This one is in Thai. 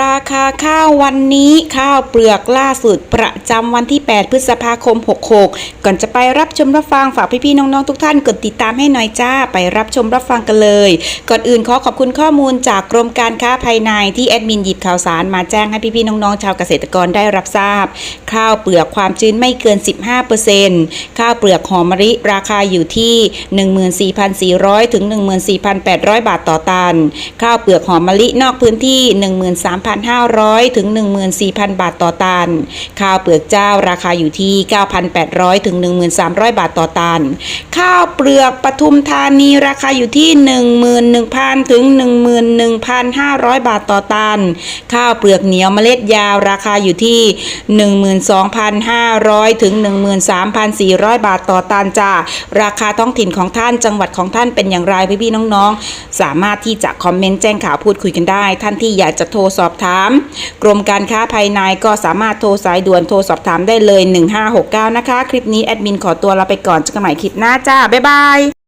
ราคาข้าววันนี้ข้าวเปลือกล่าสุดประจำวันที่ 8 พฤษภาคม 66 ก่อนจะไปรับชมรับฟังฝากพี่ๆน้องๆทุกท่านกดติดตามให้หน่อยจ้าไปรับชมรับฟังกันเลย ก่อนอื่นขอขอบคุณข้อมูลจากกรมการค้าภายในที่แอดมินหยิบข่าวสารมาแจ้งให้พี่ๆน้องๆชาวเกษตรกรได้รับทราบ ข้าวเปลือกความชื้นไม่เกิน 15%ข้าวเปลือกหอมมะลิราคาอยู่ที่ 14,400 ถึง 14,800 บาทต่อตัน ข้าวเปลือกหอมมะลินอกพื้นที่ 13 13,500 ถึง 14,000 บาทต่อตัน ข้าวเปลือกเจ้าราคาอยู่ที่ 9,800 ถึง 13,000 บาทต่อตัน ข้าวเปลือกปทุมธานีราคาอยู่ที่ 11,000 ถึง 11,500 บาทต่อตัน ข้าวเปลือกเหนียวเมล็ดยาวราคาอยู่ที่ 12,500 ถึง 13,400 บาทต่อตันจ้าราคาท้องถิ่นของท่านจังหวัดของท่านเป็นอย่างไรพี่ๆน้องๆ สามารถที่จะคอมเมนต์แจ้งข่าวพูดคุยกันได้ ท่านที่อยากจะโทรสอบถาม กรมการค้าภายในก็สามารถโทรสายด่วนโทรสอบถามได้เลย 1569 นะคะ คลิปนี้แอดมินขอตัวลาไปก่อนเจอกันใหม่คลิปหน้าจ้า บ๊ายบาย